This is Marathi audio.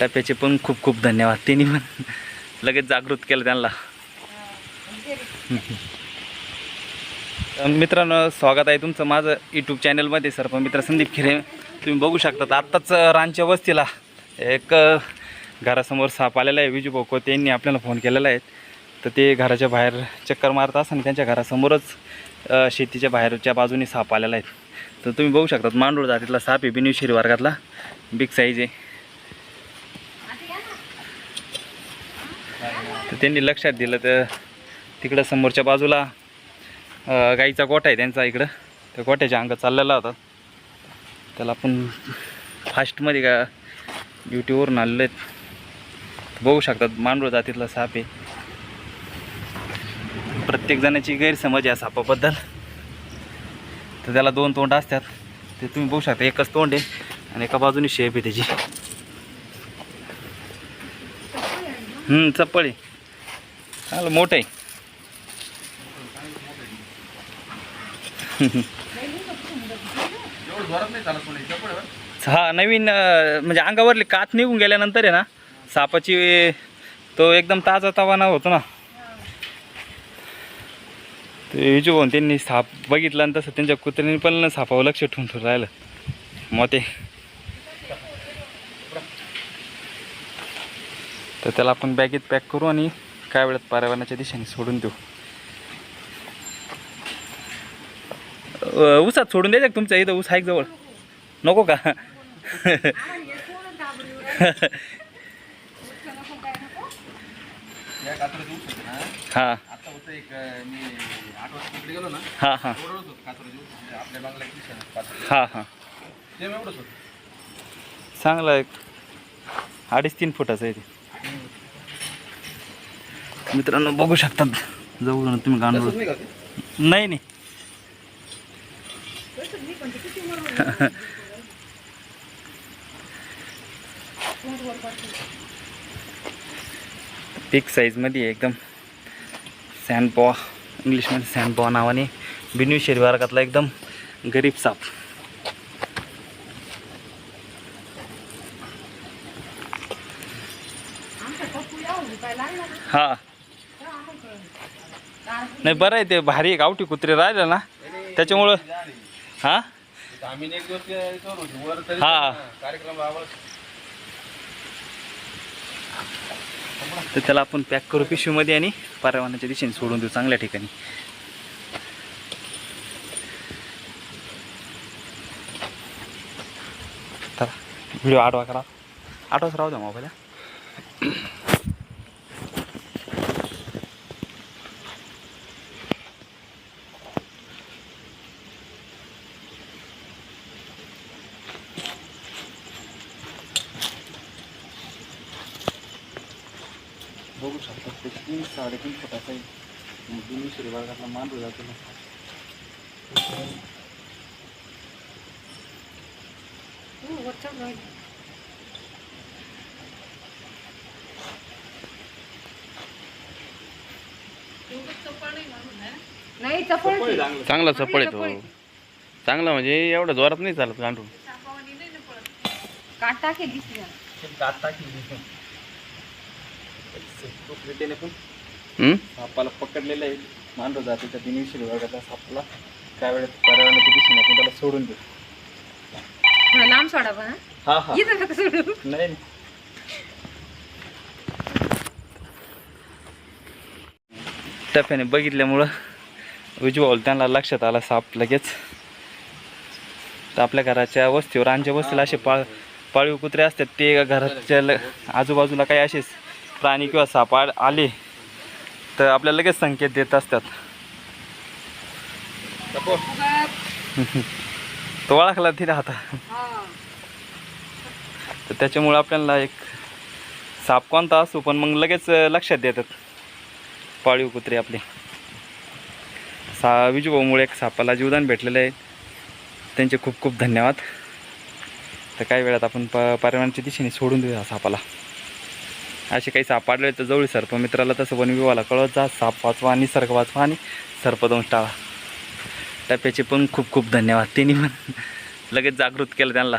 टप्प्याचे पण खूप खूप धन्यवाद. त्यांनी पण लगेच जागृत केलं त्यांना. मित्रांनो स्वागत आहे तुमचं माझं यूट्यूब चॅनलमध्ये सर पण मित्र संदीप खिरे तुम्ही बघू शकता आत्ताच रानच्या वस्तीला एक घरासमोर साप आलेला आहे. विजू भाऊ त्यांनी आपल्याला फोन केलेला आहे. तर ते घराच्या बाहेर चक्कर मारत असताना त्यांच्या घरासमोरच शेतीच्या बाहेरच्या बाजूने साप आलेला आहे. तर तुम्ही बघू शकतात मांडूळ जातीतला साप आहे बिनिशिरी वर्गातला. बिग साईज आहे. तर त्यांनी लक्षात दिलं तर तिकडं समोरच्या बाजूला गाईचा गोठा आहे त्यांचा इकडं. त्या गोठ्याच्या अंग चाललेला होता. त्याला आपण फास्टमध्ये का ड्युटीवरून आलेलो आहेत बघू शकतात मांडूळ जातीतला साप आहे. प्रत्येक जणाची गैरसमज आहे सापाबद्दल. तर त्याला दोन तोंड असतात. ते तुम्ही बघू शकता एकच तोंड आहे आणि एका बाजूने शेप आहे त्याची. हम्म, आहे. चांगलं मोठं आहे. हा नवीन म्हणजे अंगावरली कात निघून गेल्यानंतर आहे ना सापाची तो एकदम ताजा तवाना होतो ना. ते विजू भाऊन त्यांनी साप बघितला आणि तसं त्यांच्या कुत्र्यांनी पण सापावर लक्ष ठेवून ठेवून राहिलं. मग ते तर त्याला आपण बॅगेत पॅक करू आणि काय वेळात पर्यावरणाच्या दिशेने सोडून देऊ? ऊसात सोडून द्यायचं तुमच्या इथं ऊस आहे जवळ? नको का? हा. हा हा. कात्रज म्हणजे हा हा. चांगला एक अडीच तीन फुटाचं आहे ते. मित्रांनो बघू शकतात जवळून तुम्ही गांडूळ नाही? नाही. बिग साईजमध्ये एकदम. सँडपॉ इंग्लिशमध्ये सँडपॉ नावाने. बिन्यू वर्गातला एकदम गरीब साप. हा. नाही बरं आहे ते भारी गावठी कुत्रे राहिले ना. त्याच्यामुळं हा? हां. तर त्याला आपण पॅक करू पिशवीमध्ये आणि पर्यावरणाच्या दिशेने सोडून देऊ चांगल्या ठिकाणी. तर व्हिडिओ आठवा करा. आठवाच राहू द्या मोबाईल बघू शकता ते तीन साडेतीन फुटाचा आहे दोन्ही श्रीवर्गातला मांडू जातो नाही चपळ चांगला चपळ आहे तो. चांगला म्हणजे एवढा जोरात नाही चालत काटा के हम्म? सापाला पकडलेलं आहे. मांडू जाते त्या सापाला. काय वेळेत पर्यावरणाच्या दिशेने आपण त्याला सोडून देऊ लांब सोडा पण हा. हा इथं नका सोडू. नाही. टप्प्याने बघितल्यामुळं उजवाल त्यांना लक्षात आला साप लगेच. तर आपल्या घराच्या वस्तीवर रानच्या वस्तीला असे पाळ पाळीव कुत्रे असतात ते घराच्या आजूबाजूला काही असेच प्राणी किंवा साप आ- आले तर आपल्याला लगेच संकेत देत असतात. तो ओळखला तिथे आता. तर त्याच्यामुळं आपल्याला एक साप कोणता असो पण मग लगेच लक्षात देतात. पाळीव कुत्रे आपले. सा विजूभाऊमुळे एक सापाला जीवदान भेटलेलं आहे. त्यांचे खूप खूप धन्यवाद. तर काही वेळात आपण प पर्यावरणाच्या दिशेने सोडून देऊया सापाला. असे काही साप तर जवळ सर्प मित्राला तसं वन विभागाला कळत जा. साप वाचवा निसर्ग वाचवा आणि सर्पदंश टाळा. टप्प्याचे पण खूप खूप धन्यवाद. त्यांनी पण लगेच जागृत केलं त्यांना.